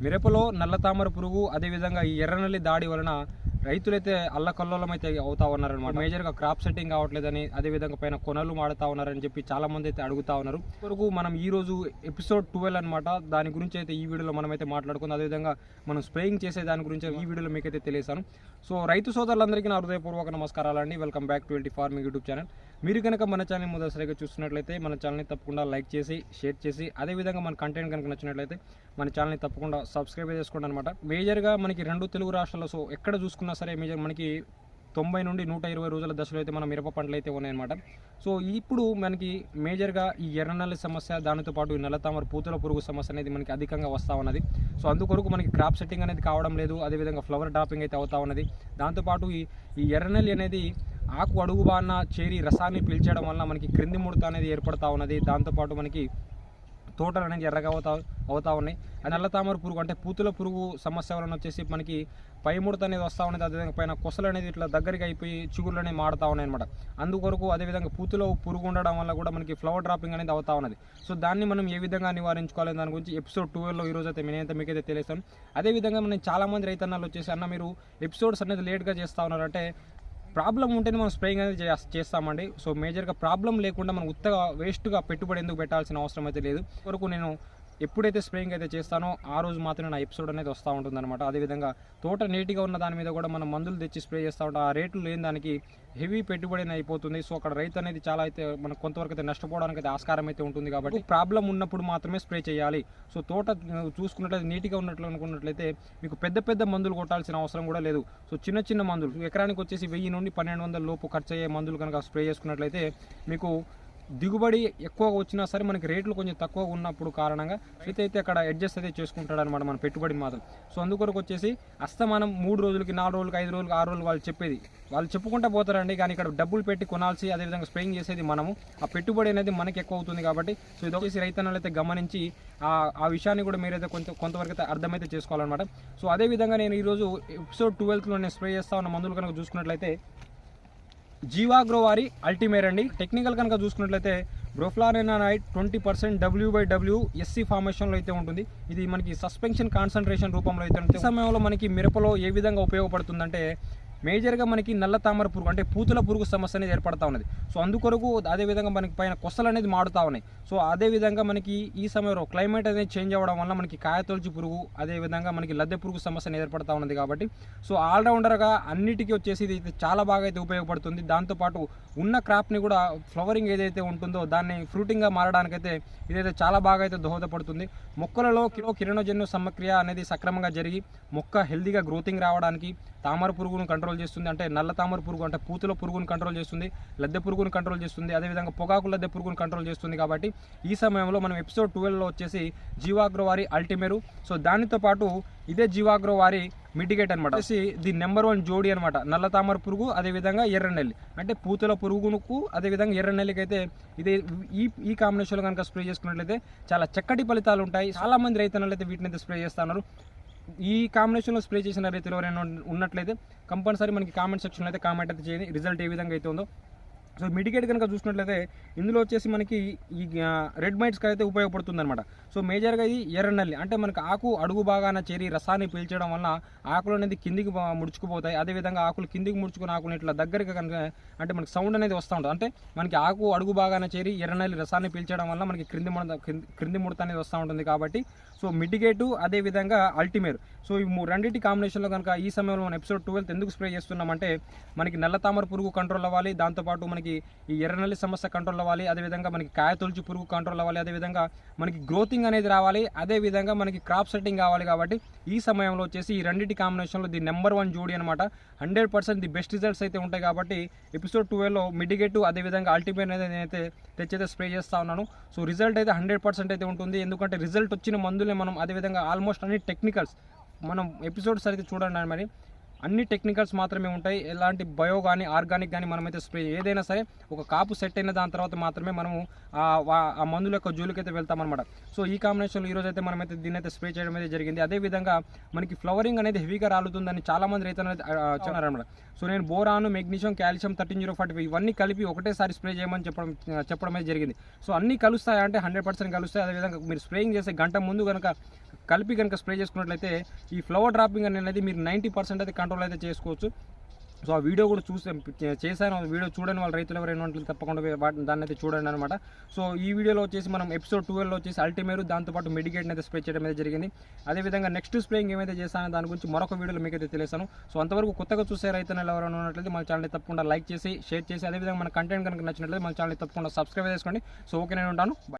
మిరపలో నల్ల తామర పురుగు అదేవిధంగా ఈ ఎర్రనల్లి దాడి వలన రైతులైతే అల్లకల్లోలం అయితే అవుతా ఉన్నారనమాట మేజర్గా క్రాప్ సెట్టింగ్ కావట్లేదని అదేవిధంగా పైన కొనలు మాడుతా ఉన్నారని చెప్పి చాలా మంది అయితే అడుగుతా ఉన్నారు. వరకు మనం ఈ రోజు ఎపిసోడ్ ట్వెల్వ్ అనమాట దాని గురించి అయితే ఈ వీడియోలో మనం అయితే మాట్లాడుకుందాం. అదేవిధంగా మనం స్ప్రేయింగ్ చేసే దాని గురించి ఈ వీడియోలో మీకైతే తెలియసాను. సో రైతు సోదరులందరికీ నా హృదయపూర్వక నమస్కారాలు అండి welcome back to LT farming YouTube channel మీరు కనుక మన ఛానల్ మొదటిసారిగా చూస్తున్నట్లయితే మన ఛానల్ని తప్పకుండా లైక్ చేసి షేర్ చేసి అదేవిధంగా మన కంటెంట్ కనుక నచ్చినట్లయితే మన ఛానల్ని తప్పకుండా సబ్స్క్రైబ్ చేసుకోండి అనమాట మేజర్గా మనకి రెండు తెలుగు రాష్ట్రాల్లో సో ఎక్కడ చూసుకున్న సరే మేజర్ మనకి తొంభై నుండి నూట ఇరవై రోజుల దశలో అయితే మన మిరప పంటలు అయితే ఉన్నాయన్నమాట. సో ఇప్పుడు మనకి మేజర్గా ఈ ఎర్రనల్లి సమస్య దానితో పాటు ఈ నల్లతామర పూతల పురుగు సమస్య అనేది మనకి అధికంగా వస్తూ ఉన్నది. సో అందుకొరకు మనకి క్రాప్ సెట్టింగ్ అనేది కావడం లేదు అదేవిధంగా ఫ్లవర్ డ్రాపింగ్ అయితే అవుతా ఉన్నది. దాంతోపాటు ఈ ఈ ఎర్రనల్లి అనేది ఆకు అడుగు బాన్న చేరి రసాన్ని పీల్చడం వల్ల మనకి క్రింది ముడత అనేది ఏర్పడతా ఉన్నది. దాంతోపాటు మనకి తోటలు అనేది ఎర్రగా అవుతా అవుతా ఉన్నాయి. నల్ల తామర పురుగు అంటే పూతుల పురుగు సమస్య వలన వచ్చేసి మనకి పై ముడత అనేది వస్తూ ఉన్నది. అదేవిధంగా పైన కొసలు అనేది ఇట్లా దగ్గరికి అయిపోయి చిగుళ్ళు అనేవి మాడుతూ ఉన్నాయి అనమాట అందుకొరకు అదేవిధంగా పూతులో పురుగు ఉండడం వల్ల కూడా మనకి ఫ్లవర్ డ్రాపింగ్ అనేది అవుతా ఉన్నది. సో దాన్ని మనం ఏ విధంగా నివారించుకోవాలి దాని గురించి ఎపిసోడ్ ట్వెల్వ్లో ఈ అయితే నేనైతే మీకైతే తెలియస్తాను అదేవిధంగా మనం చాలామంది రైతన్నాలు వచ్చేసి అన్న మీరు ఎపిసోడ్స్ అనేది లేట్గా చేస్తూ ఉన్నారంటే ప్రాబ్లం ఉంటేనే మనం స్ప్రేయింగ్ అనేది చేస్- చేస్తామండి. సో మేజర్గా ప్రాబ్లం లేకుండా మనం ఉత్తగా వేస్ట్గా పెట్టుబడి ఎందుకు పెట్టాల్సిన అవసరం అయితే లేదు. వరకు నేను ఎప్పుడైతే స్ప్రేయింగ్ అయితే చేస్తానో ఆ రోజు మాత్రమే నా ఎపిసోడ్ అనేది వస్తూ ఉంటుంది అనమాట అదేవిధంగా తోట నీట్గా ఉన్న దాని మీద కూడా మనం మందులు తెచ్చి స్ప్రే చేస్తూ ఉంటాం. ఆ రేట్లు లేని దానికి హెవీ పెట్టుబడి అయిపోతుంది. సో అక్కడ రైతు అనేది చాలా అయితే మనకు కొంతవరకు అయితే నష్టపోవడానికి అయితే ఆస్కారం అయితే ఉంటుంది కాబట్టి ప్రాబ్లం ఉన్నప్పుడు మాత్రమే స్ప్రే చేయాలి. సో తోట చూసుకున్నట్లయితే నీట్గా ఉన్నట్లు అనుకున్నట్లయితే మీకు పెద్ద పెద్ద మందులు కొట్టాల్సిన అవసరం కూడా లేదు. సో చిన్న చిన్న మందులు ఎకరానికి వచ్చేసి వెయ్యి నుండి పన్నెండు వందల లోపు ఖర్చు అయ్యే మందులు కనుక స్ప్రే చేసుకున్నట్లయితే మీకు దిగుబడి ఎక్కువగా వచ్చినా సరే మనకి రేట్లు కొంచెం తక్కువగా ఉన్నప్పుడు కారణంగా రైతు అయితే అక్కడ అడ్జస్ట్ అయితే చేసుకుంటాడు అనమాట మన పెట్టుబడిని మాత్రం. సో అందుకొరకు వచ్చేసి అస్తమానం మూడు రోజులకి నాలుగు రోజులకి ఐదు రోజులకి ఆరు రోజులు వాళ్ళు చెప్పేది. వాళ్ళు చెప్పుకుంటా పోతారండి కానీ ఇక్కడ డబ్బులు పెట్టి కొనాల్సి అదేవిధంగా స్ప్రేయింగ్ చేసేది మనము. ఆ పెట్టుబడి అనేది మనకి ఎక్కువ అవుతుంది కాబట్టి సో ఇది వచ్చేసి రైతన్నలు అయితే గమనించి ఆ ఆ విషయాన్ని కూడా మీరైతే కొంత కొంతవరకు అయితే అర్థమైతే చేసుకోవాలన్నమాట. సో అదేవిధంగా నేను ఈరోజు ఎపిసోడ్ ట్వెల్త్లో నేను స్ప్రే చేస్తా ఉన్న మందులు కనుక చూసుకున్నట్లయితే జీవాగ్రో వారి అల్టిమేర్ అండి. టెక్నికల్ కనుక చూసుకున్నట్లయితే బ్రోఫ్లారెనానైట్ twenty percent W by W SC ఫార్మేషన్లో అయితే ఉంటుంది. ఇది మనకి సస్పెన్షన్ కాన్సన్ట్రేషన్ రూపంలో అయితే ఈ సమయంలో మనకి మిరపలో ఏ విధంగా ఉపయోగపడుతుందంటే మేజర్గా మనకి నల్ల తామర పురుగు అంటే పూతుల పురుగు సమస్య అనేది ఏర్పడతా ఉన్నది. సో అందుకొరకు అదేవిధంగా మనకి పైన కొసలు అనేది మాడుతూ ఉన్నాయి. సో అదేవిధంగా మనకి ఈ సమయంలో క్లైమేట్ అనేది చేంజ్ అవ్వడం వల్ల మనకి కాయతొలచి పురుగు అదేవిధంగా మనకి లద్దె పురుగు సమస్య అనేది ఏర్పడతా ఉన్నది కాబట్టి సో ఆల్రౌండర్గా అన్నిటికీ వచ్చేసి ఇది అయితే చాలా బాగా అయితే ఉపయోగపడుతుంది. దాంతోపాటు ఉన్న క్రాప్ని కూడా ఫ్లవరింగ్ ఏదైతే ఉంటుందో దాన్ని ఫ్రూటింగ్గా మారడానికైతే ఇదైతే చాలా బాగా అయితే దోహదపడుతుంది. మొక్కలలో కిలో కిరణజన్యు సమక్రియ అనేది సక్రమంగా జరిగి మొక్క హెల్దీగా గ్రోతింగ్ రావడానికి తామర పురుగును కంట్రోల్ చేస్తుంది. అంటే నల్ల తామర పురుగు అంటే పూతల పురుగును కంట్రోల్ చేస్తుంది లద్దె పురుగును కంట్రోల్ చేస్తుంది. అదేవిధంగా పొగాకు లద్దె పురుగును కంట్రోల్ చేస్తుంది కాబట్టి ఈ సమయంలో మనం ఎపిసోడ్ ట్వెల్వ్లో వచ్చేసి జీవాగ్రో వారి అల్టిమేరు సో దానితో పాటు ఇదే జీవాగ్రో వారి మిటిగేట్ అనమాట వచ్చేసి ది నెంబర్ వన్ జోడి అనమాట నల్ల తామర పురుగు అదేవిధంగా ఎర్రనెల్లి అంటే పూతల పురుగునుకు అదేవిధంగా ఎర్రనెల్లికి అయితే ఇదే ఈ ఈ కాంబినేషన్లో కనుక స్ప్రే చేసుకున్నట్లయితే చాలా చక్కటి ఫలితాలు ఉంటాయి. చాలామంది రైతన్నలు అయితే వీటిని అయితే స్ప్రే చేస్తున్నారు ఈ కాంబినేషన్లో స్ప్రే చేసిన రైతులు ఎవరైనా ఉన్నట్లయితే కంపల్సరీ మనకి కామెంట్ సెక్షన్లో అయితే కామెంట్ అయితే చేయండి. రిజల్ట్ ఏ విధంగా అయితే ఉందో సో మిడికేట్ కనుక చూసినట్లయితే ఇందులో వచ్చేసి మనకి ఈ రెడ్ మైట్స్కి అయితే ఉపయోగపడుతుంది అనమాట సో మేజర్గా ఇది ఎర్రనల్లి అంటే మనకి ఆకు అడుగు బాగాన చేరి రసాన్ని పీల్చడం వల్ల ఆకులు అనేది కిందికి ముడుచుకుపోతాయి. అదేవిధంగా ఆకులు కిందికి ముడుచుకుని ఆకులు ఇట్లా దగ్గరికి కనుక అంటే మనకి సౌండ్ అనేది వస్తూ ఉంటుంది. అంటే మనకి ఆకు అడుగు బాగాన చేరి ఎర్రనల్లి రసాన్ని పీల్చడం వల్ల మనకి క్రింది ముడత క్రింది- క్రింది ముడత అనేది వస్తూ ఉంటుంది కాబట్టి సో మిటిగేటు అదేవిధంగా అల్టిమేర్. సో ఈ రెండింటి కాంబినేషన్లో కనుక ఈ సమయంలో మనం ఎపిసోడ్ ట్వెల్త్ ఎందుకు స్ప్రే చేస్తున్నామంటే మనకి నల్ల తామర పురుగు కంట్రోల్ అవ్వాలి. దాంతోపాటు మనకి ఈ ఎర్రనల్లి సమస్య కంట్రోల్ అవ్వాలి అదేవిధంగా మనకి కాయ తొలిచి పురుగు కంట్రోల్ అవ్వాలి అదేవిధంగా మనకి గ్రోతింగ్ అనేది రావాలి అదేవిధంగా మనకి క్రాప్ సెట్టింగ్ కావాలి కాబట్టి ఈ సమయంలో వచ్చేసి ఈ రెండింటి కాంబినేషన్లో ది నెంబర్ వన్ జోడి అనమాట hundred percent the best results అయితే ఉంటాయి కాబట్టి ఎపిసోడ్ ట్వెల్వ్లో మిడిగేటివ్ అదేవిధంగా అల్టిమేట్ అనేది నేనైతే తెచ్చైతే స్ప్రే చేస్తా ఉన్నాను. సో రిజల్ట్ అయితే హండ్రెడ్ పర్సెంట్ అయితే ఉంటుంది. ఎందుకంటే రిజల్ట్ వచ్చిన మందులే మనం అదేవిధంగా ఆల్మోస్ట్ అన్ని టెక్నికల్స్ మనం ఎపిసోడ్స్ అయితే చూడండి మరి. అన్ని టెక్నికల్స్ మాత్రమే ఉంటాయి. ఎలాంటి బయో కానీ ఆర్గానిక్ కానీ మనమైతే స్ప్రే ఏదైనా సరే ఒక కాపు సెట్ అయిన దాని తర్వాత మాత్రమే మనము ఆ మందుల యొక్క జోలికైతే వెళ్తామన్నమాట. సో ఈ కాంబినేషన్లో ఈరోజు అయితే మనమైతే దీన్ని అయితే స్ప్రే చేయడం అయితే జరిగింది. అదేవిధంగా మనకి ఫ్లవరింగ్ అనేది హెవీగా రాలుతుందని చాలామంది రైతులు అయితే సో నేను boron magnesium calcium thirteen zero forty ఇవన్నీ కలిపి ఒకటేసారి స్ప్రే చేయమని చెప్పడం చెప్పడం అయితే జరిగింది. సో అన్నీ కలుస్తాయి అంటే హండ్రెడ్ పర్సెంట్ కలుస్తాయి. అదేవిధంగా మీరు స్ప్రేయింగ్ చేసే గంట ముందు కనుక కలిపి కనుక స్ప్రే చేసుకున్నట్లయితే ఈ ఫ్లవర్ డ్రాపింగ్ అనేది మీరు నైంటీ పర్సెంట్ అయితే కంట్రోల్ అయితే చేసుకోవచ్చు. సో ఆ వీడియో కూడా చూసే చేశాను. వీడియో చూడని వాళ్ళ రైతులు ఎవరైనా ఉంటే తప్పకుండా వాటిని దాన్ని అయితే చూడండి అనమాట సో ఈ వీడియోలో వచ్చేసి మనం ఎపిసోడ్ ట్వెల్వ్లో వచ్చేసి అల్టిమేరు దాంతోపాటు మెడికేట్ని అయితే స్ప్రే చేయడం అయితే జరిగింది. అదేవిధంగా నెక్స్ట్ స్ప్రేయింగ్ ఏమైతే చేశానో దాని గురించి మరొక వీడియోలో మీకు అయితే తెలిసాను సో అంతవరకు కొత్తగా చూసే రైతులు ఎవరైనా ఉన్నట్లయితే మన ఛానల్ తప్పకుండా లైక్ చేసి షేర్ చేసి అదేవిధంగా మన కంటెంట్ కనుక నచ్చినట్లయితే మన ఛానల్ తప్పకుండా సబ్స్క్రైబ్ చేసుకోండి. సో ఓకే నేను ఉంటాను.